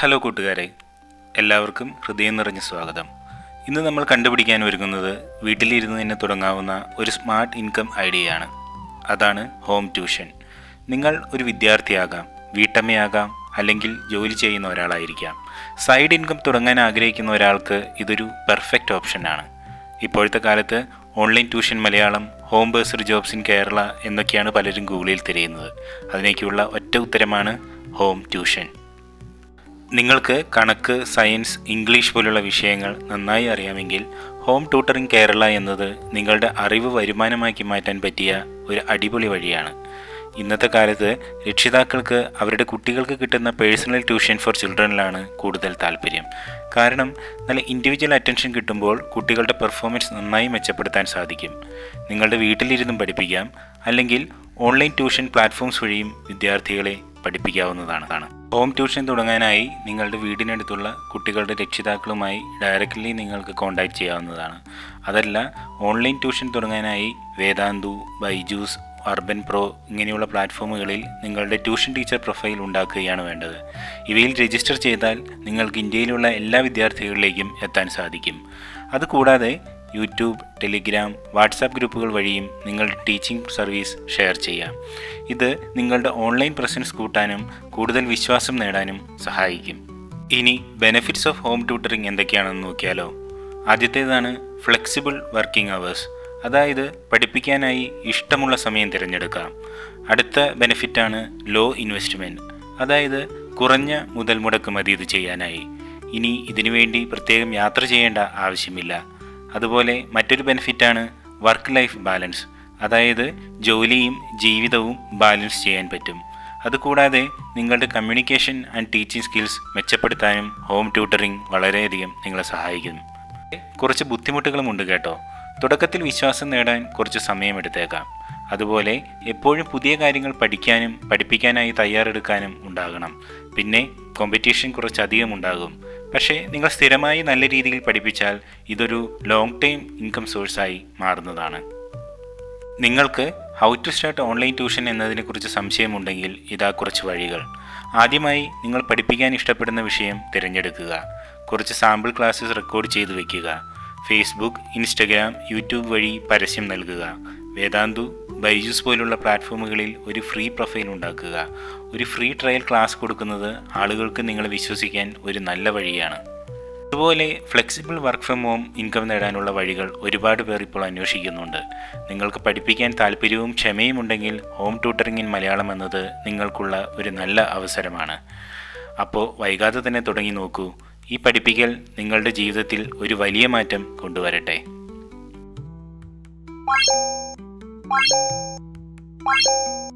Hello കൂട്ടുകാരെ എല്ലാവർക്കും ഹൃദയം നിറഞ്ഞ സ്വാഗതം. ഇന്ന് നമ്മൾ കണ്ടുപിടിക്കാൻ ഒരുങ്ങുന്നത് വീട്ടിലിരുന്ന് തന്നെ തുടങ്ങാവുന്ന ഒരു സ്മാർട്ട് ഇൻകം ഐഡിയയാണ്. അതാണ് ഹോം ട്യൂഷൻ. നിങ്ങൾ ഒരു വിദ്യാർത്ഥിയാകാം വീട്ടമ്മയാകാം അല്ലെങ്കിൽ ജോലി ചെയ്യുന്ന ഒരാളായിരിക്കാം. സൈഡ് ഇൻകം തുടങ്ങാൻ ആഗ്രഹിക്കുന്ന ഒരാൾക്ക് ഇതൊരു പെർഫെക്റ്റ് ഓപ്ഷനാണ്. ഇപ്പോഴത്തെ കാലത്ത് online tuition Malayalam home based jobs in Kerala എന്നൊക്കെയാണ് പലരും ഗൂഗിളിൽ തിരയുന്നത്. അതിനേക്കുള്ള ഒറ്റ ഉത്തരമാണ് ഹോം ട്യൂഷൻ. നിങ്ങൾക്ക് കണക്ക് സയൻസ് ഇംഗ്ലീഷ് പോലുള്ള വിഷയങ്ങൾ നന്നായി അറിയാമെങ്കിൽ ഹോം ട്യൂട്ടറിംഗ് കേരള എന്നത് നിങ്ങളുടെ അറിവ് വരുമാനമാക്കി മാറ്റാൻ പറ്റിയ ഒരു അടിപൊളി വഴിയാണ്. ഇന്നത്തെ കാലത്ത് രക്ഷിതാക്കൾക്ക് അവരുടെ കുട്ടികൾക്ക് കിട്ടുന്ന പേഴ്സണൽ ട്യൂഷൻ ഫോർ ചിൽഡ്രനിലാണ് കൂടുതൽ താല്പര്യം. കാരണം നല്ല ഇൻഡിവിജ്വൽ അറ്റൻഷൻ കിട്ടുമ്പോൾ കുട്ടികളുടെ പെർഫോമൻസ് നന്നായി മെച്ചപ്പെടുത്താൻ സാധിക്കും. നിങ്ങളുടെ വീട്ടിലിരുന്നും പഠിപ്പിക്കാം അല്ലെങ്കിൽ ഓൺലൈൻ ട്യൂഷൻ പ്ലാറ്റ്ഫോംസ് വഴിയും വിദ്യാർത്ഥികളെ പഠിപ്പിക്കാവുന്നതാണ്. ഹോം ട്യൂഷൻ തുടങ്ങാനായി നിങ്ങളുടെ വീടിനടുത്തുള്ള കുട്ടികളുടെ രക്ഷിതാക്കളുമായി ഡയറക്റ്റ്ലി നിങ്ങൾക്ക് കോൺടാക്റ്റ് ചെയ്യാവുന്നതാണ്. അതല്ല ഓൺലൈൻ ട്യൂഷൻ തുടങ്ങാനായി വേദാന്തു ബൈജൂസ് അർബൻ പ്രോ ഇങ്ങനെയുള്ള പ്ലാറ്റ്ഫോമുകളിൽ നിങ്ങളുടെ ട്യൂഷൻ ടീച്ചർ പ്രൊഫൈൽ ഉണ്ടാക്കുകയാണ് വേണ്ടത്. ഇവയിൽ രജിസ്റ്റർ ചെയ്താൽ നിങ്ങൾക്ക് ഇന്ത്യയിലുള്ള എല്ലാ വിദ്യാർത്ഥികളിലേക്കും എത്താൻ സാധിക്കും. അതുകൂടാതെ യൂട്യൂബ് ടെലിഗ്രാം വാട്സാപ്പ് ഗ്രൂപ്പുകൾ വഴിയും നിങ്ങളുടെ ടീച്ചിങ് സർവീസ് ഷെയർ ചെയ്യാം. ഇത് നിങ്ങളുടെ ഓൺലൈൻ പ്രസൻസ് കൂട്ടാനും കൂടുതൽ വിശ്വാസം നേടാനും സഹായിക്കും. ഇനി ബെനിഫിറ്റ്സ് ഓഫ് ഹോം ട്യൂട്ടറിംഗ് എന്തൊക്കെയാണെന്ന് നോക്കിയാലോ? ആദ്യത്തേതാണ് ഫ്ലെക്സിബിൾ വർക്കിംഗ് അവേഴ്സ്. അതായത് പഠിപ്പിക്കാനായി ഇഷ്ടമുള്ള സമയം തിരഞ്ഞെടുക്കാം അടുത്ത ബെനിഫിറ്റാണ് ലോ ഇൻവെസ്റ്റ്മെന്റ് അതായത് കുറഞ്ഞ മുതൽ മുടക്ക് മതി ഇത് ചെയ്യാനായി. ഇനി ഇതിനുവേണ്ടി പ്രത്യേകം യാത്ര ചെയ്യേണ്ട ആവശ്യമില്ല. അതുപോലെ മറ്റൊരു ബെനിഫിറ്റാണ് വർക്ക് ലൈഫ് ബാലൻസ് അതായത് ജോലിയും ജീവിതവും ബാലൻസ് ചെയ്യാൻ പറ്റും. അതുകൂടാതെ നിങ്ങളുടെ കമ്മ്യൂണിക്കേഷൻ ആൻഡ് ടീച്ചിങ് സ്കിൽസ് മെച്ചപ്പെടുത്താനും ഹോം ട്യൂട്ടറിംഗ് വളരെയധികം നിങ്ങളെ സഹായിക്കും. കുറച്ച് ബുദ്ധിമുട്ടുകളുമുണ്ട് കേട്ടോ. തുടക്കത്തിൽ വിശ്വാസം നേടാൻ കുറച്ച് സമയമെടുത്തേക്കാം അതുപോലെ എപ്പോഴും പുതിയ കാര്യങ്ങൾ പഠിക്കാനും പഠിപ്പിക്കാനായി തയ്യാറെടുക്കാനും ഉണ്ടാകണം. പിന്നെ കോമ്പറ്റീഷൻ കുറച്ചധികം ഉണ്ടാകും പക്ഷേ നിങ്ങൾ സ്ഥിരമായി നല്ല രീതിയിൽ പഠിപ്പിച്ചാൽ ഇതൊരു ലോങ് ടൈം ഇൻകം സോഴ്സായി മാറുന്നതാണ്. നിങ്ങൾക്ക് how to start online tuition എന്നതിനെക്കുറിച്ച് സംശയമുണ്ടെങ്കിൽ ഇതാ കുറച്ച് വഴികൾ. ആദ്യമായി നിങ്ങൾ പഠിപ്പിക്കാൻ ഇഷ്ടപ്പെടുന്ന വിഷയം തിരഞ്ഞെടുക്കുക. കുറച്ച് സാമ്പിൾ ക്ലാസ്സസ് റെക്കോർഡ് ചെയ്തു വയ്ക്കുക ഫേസ്ബുക്ക് ഇൻസ്റ്റഗ്രാം യൂട്യൂബ് വഴി പരസ്യം നൽകുക. വേദാന്തു ബൈജൂസ് പോലുള്ള പ്ലാറ്റ്ഫോമുകളിൽ ഒരു ഫ്രീ പ്രൊഫൈൽ ഉണ്ടാക്കുക. ഒരു ഫ്രീ ട്രയൽ ക്ലാസ് കൊടുക്കുന്നത് ആളുകൾക്ക് നിങ്ങളെ വിശ്വസിക്കാൻ ഒരു നല്ല വഴിയാണ്. അതുപോലെ flexible work from home income നേടാനുള്ള വഴികൾ ഒരുപാട് പേർ ഇപ്പോൾ അന്വേഷിക്കുന്നുണ്ട്. നിങ്ങൾക്ക് പഠിപ്പിക്കാൻ താല്പര്യവും ക്ഷമയും ഉണ്ടെങ്കിൽ ഹോം ട്യൂട്ടറിംഗ് ഇൻ മലയാളം എന്നത് നിങ്ങൾക്കുള്ള ഒരു നല്ല അവസരമാണ്. അപ്പോൾ വൈകാതെ തന്നെ തുടങ്ങി നോക്കൂ. ഈ പഠിപ്പിക്കൽ നിങ്ങളുടെ ജീവിതത്തിൽ ഒരു വലിയ മാറ്റം കൊണ്ടുവരട്ടെ. Bye.